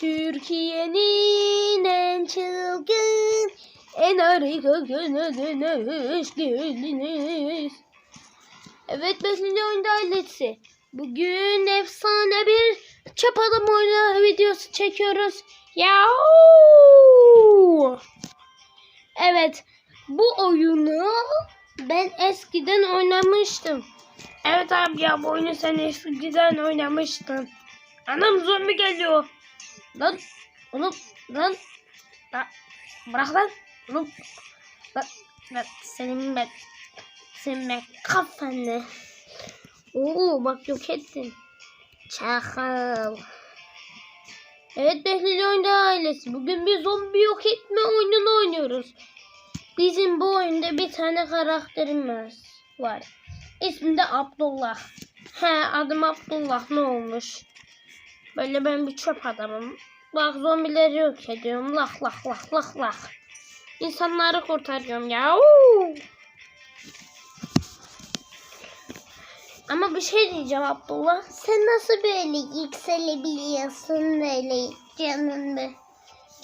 Türkiye'nin en çılgın, en harika gününe hoş geldiniz. Evet Beşinci Oyunda ailesi. Bugün efsane bir çöp adam oyunu videosu çekiyoruz. Yahoo! Evet bu oyunu ben eskiden oynamıştım. Evet abi ya bu oyunu sen eskiden oynamıştın. Anam zombi geliyor. Lan oğlum lan. lan bırak lan. Oğlum. Lan, lan senin ben. Senin ben kafanı. Oo bak yok ettin. Çakal. Evet Behlül Oyunda ailesi. Bugün bir zombi yok etme oyununu oynuyoruz. Bizim bu oyunda bir tane karakterimiz var. İsmi de Abdullah. He adım Abdullah ne olmuş? Böyle ben bir çöp adamım. Bak zombileri yok ediyorum. Lah lah lah lah lah. İnsanları kurtarıyorum ya. Ama bir şey diyeceğim Abdullah. Sen nasıl böyle yükselebiliyorsun böyle canın be.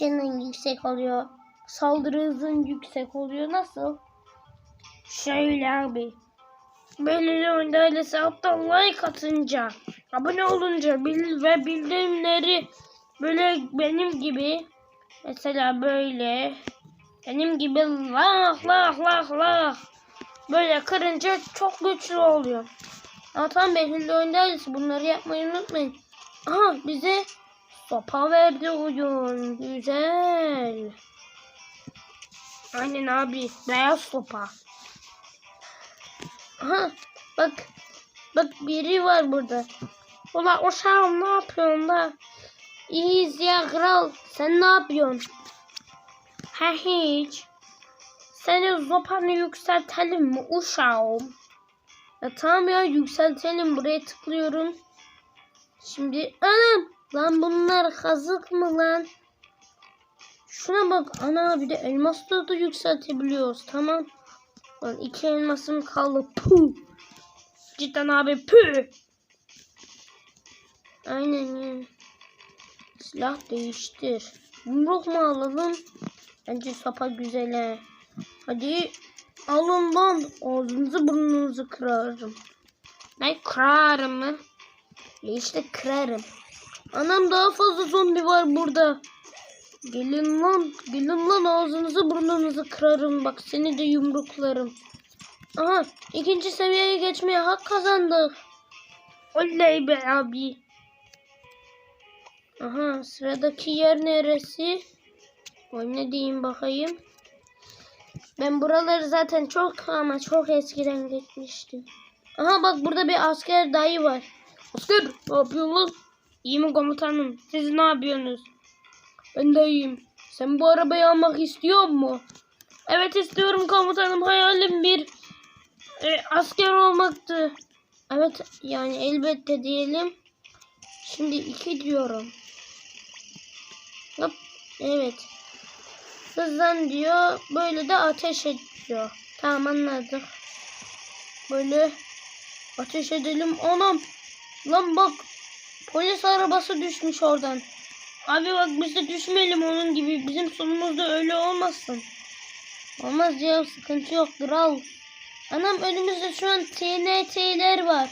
Canın yüksek oluyor. Saldırı hızın yüksek oluyor. Nasıl? Şöyle abi. Böyle oyunda ailesi alttan like atınca, abone olunca bil ve bildirimleri böyle benim gibi mesela böyle benim gibi lah lah lah lah böyle kırınca çok güçlü oluyor. Ama tamam Behlül'de oyunda ailesi bunları yapmayı unutmayın. Aha bize sopa verdi oyun. Güzel. Aynen abi. Beyaz sopa. Aha bak. Bak biri var burada. Ulan uşağım ne yapıyorsun da? İyiyiz ya kral. Sen ne yapıyorsun? Ha hiç. Senin zopanı yükseltelim mi uşağım? Ya tamam ya yükseltelim. Buraya tıklıyorum. Şimdi anam. Lan bunlar kazık mı lan? Şuna bak ana bir de elmasları da yükseltebiliyoruz. Tamam. Lan iki elmasım kaldı. Puh. Cidden abi puh. Aynen ya. Silah değiştir. Yumruk mu alalım? Bence sopa güzel he. Hadi alın lan. Ağzınızı burnunuzu kırarım. Ne kırarım mı? İşte kırarım. Anam daha fazla zombi var burada. Gelin lan. Gelin lan ağzınızı burnunuzu kırarım. Bak seni de yumruklarım. Aha ikinci seviyeye geçmeye hak kazandık. Oley be abi. Aha sıradaki yer neresi? O ne diyeyim bakayım. Ben buraları zaten çok ama çok eskiden gitmiştim. Aha bak burada bir asker dayı var. Asker ne yapıyorsun? İyi mi komutanım? Siz ne yapıyorsunuz? Ben de iyiyim. Sen bu arabayı almak istiyor mu? Evet istiyorum komutanım. Hayalim bir e, asker olmaktı. Evet yani elbette diyelim. Şimdi iki diyorum. Hop, evet. Hızlan diyor. Böyle de ateş ediyor. Tamam anladık. Böyle ateş edelim. Anam. Lan bak. Polis arabası düşmüş oradan. Abi bak biz de düşmeyelim onun gibi. Bizim sonumuzda öyle olmasın. Olmaz ya sıkıntı yok kral. Anam önümüzde şu an TNT'ler var.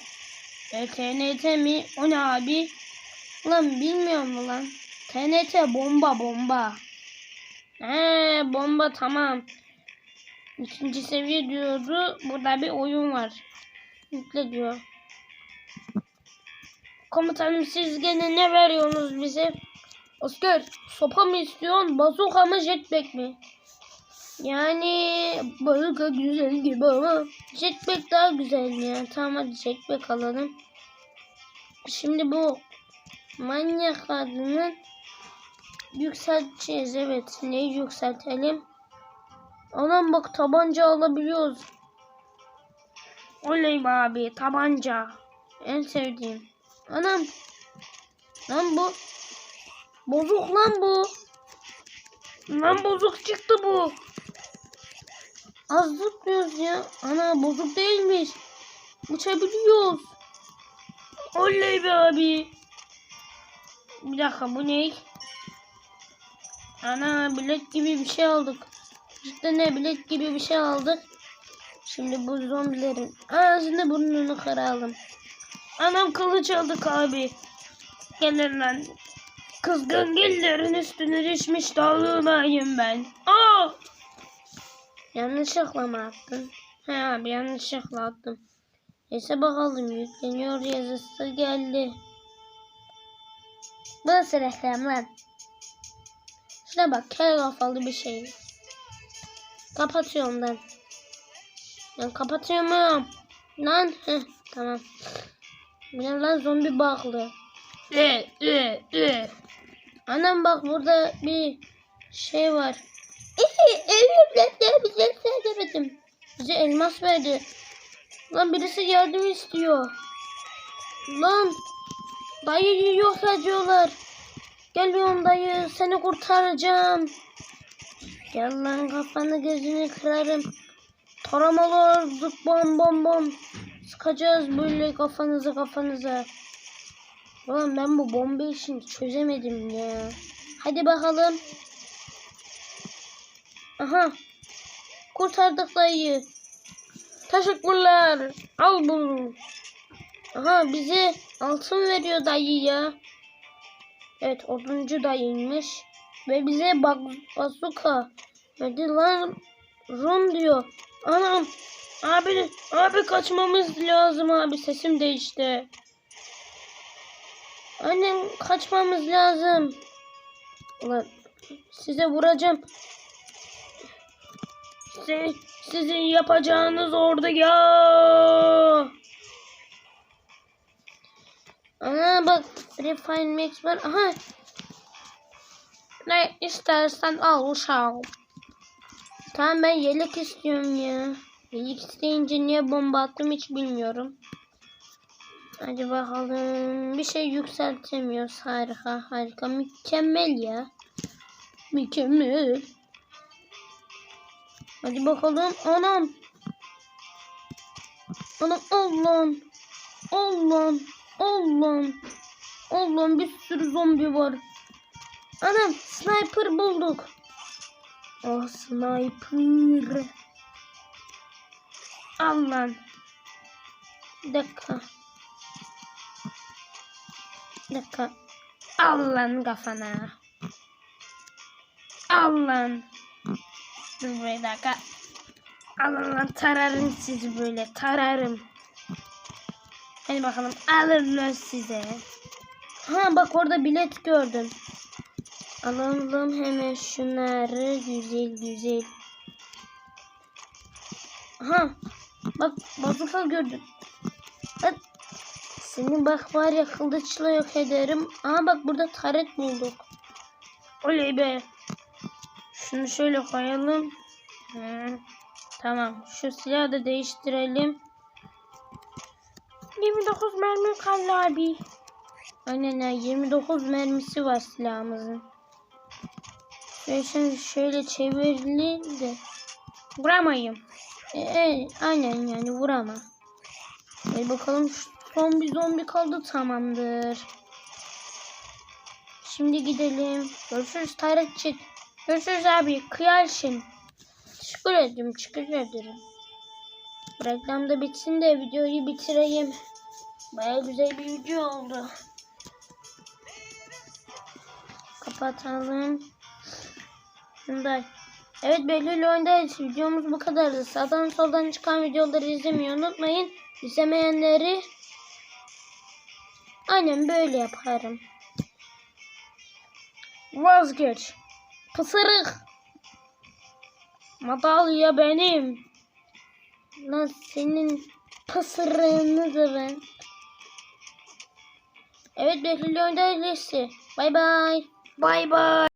E, TNT mi? O ne abi? Lan bilmiyorum lan? TNT bomba bomba. He bomba tamam. İkinci seviye diyordu. Burada bir oyun var. Yükle diyor. Komutanım siz gene ne veriyorsunuz bize? Asker sopa mı istiyorsun? Bazuka mı jetpack mi? Yani bazuka güzel gibi ama jetpack daha güzel ya. Tamam hadi jetpack alalım. Şimdi bu manyak adını yükselteceğiz. Evet neyi yükseltelim? Anam bak tabanca alabiliyoruz. Oley be abi tabanca. En sevdiğim. Anam. Lan bu. Bozuk lan bu. Lan bozuk çıktı bu. Az tutmuyoruz ya. Ana bozuk değilmiş. Uçabiliyoruz. Oley be abi. Bir dakika bu ne? Ana bilet gibi bir şey aldık. İşte ne bilet gibi bir şey aldık. Şimdi bu zombilerin ağzını burnunu kıralım. Anam kılıç aldık abi. Gelin lan. Kızgın gillerin üstüne düşmüş dağılmayayım ben. Aa! Yanlışlıkla mı attın? He abi yanlışlıkla attım. Neyse bakalım yükleniyor yazısı geldi. Bu nasıl reklam lan? Şuna bak kel kafalı bir şey. Kapatıyorum ben. Ben kapatıyorum. Lan heh, tamam. Ne lan zombi baklı. E, e, e. Anam bak burada bir şey var. Bize söylemedim. Bize elmas verdi. Lan birisi yardım istiyor. Lan dayıyı yok ediyorlar. Geliyorum dayı seni kurtaracağım. Gel lan kafanı gözünü kırarım. Taramalar zıp bom bom bom. Sıkacağız böyle kafanızı kafanıza. Ulan ben bu bomba işini çözemedim ya. Hadi bakalım. Aha. Kurtardık dayıyı. Teşekkürler. Al bunu. Aha bize altın veriyor dayı ya. Evet oduncu dayıymış. Ve bize bak bazuka. Hadi lan. Rum diyor. Anam. Abi, abi kaçmamız lazım abi. Sesim değişti. Annem kaçmamız lazım. Ulan size vuracağım. Size, sizin yapacağınız orada ya. Ana bak Refine Max var. Aha. Ne istersen al uşağım. Tamam ben yelek istiyorum ya. Yelek isteyince niye bomba attım hiç bilmiyorum. Hadi bakalım. Bir şey yükseltemiyoruz. Harika harika. Mükemmel ya. Mükemmel. Hadi bakalım. Anam. Anam Allah'ım. Allah'ım. Allah'ım. Allah'ım bir sürü zombi var. Anam sniper bulduk. Oh sniper. Allah'ım. Dakika. Bir dakika. Allah'ın kafana. Allah'ın. Dur bir dakika. Allah'ın tararım sizi böyle tararım. Hadi bakalım alırlar size. Ha bak orada bilet gördüm. Alalım hemen şunları güzel güzel. Ha bak bazuka gördüm. Seni bak var ya kılıçla yok ederim. Aa bak burada taret bulduk. Oley be. Şunu şöyle koyalım. Hı, tamam. Şu silahı da değiştirelim. 29 mermi kaldı abi. Aynen ya 29 mermisi var silahımızın. Ve şimdi şöyle çevirelim de vuramayayım. E, e, aynen yani vuramam. E bakalım şu son bir zombi kaldı tamamdır. Şimdi gidelim. Görüşürüz Tarıkçık. Görüşürüz abi. Kıyarsın. Teşekkür ederim. Teşekkür ederim. Reklam da bitsin de videoyu bitireyim. Baya güzel bir video oldu. Kapatalım. Şunday. Evet Behlül oyundayız. Videomuz bu kadardı. Sağdan soldan çıkan videoları izlemeyi unutmayın. İzlemeyenleri aynen böyle yaparım. Vazgeç. Pısırık. Madalya benim. Lan senin pısırığını da ben. Evet Behlül oyundayız. Bay bay. Bay bay.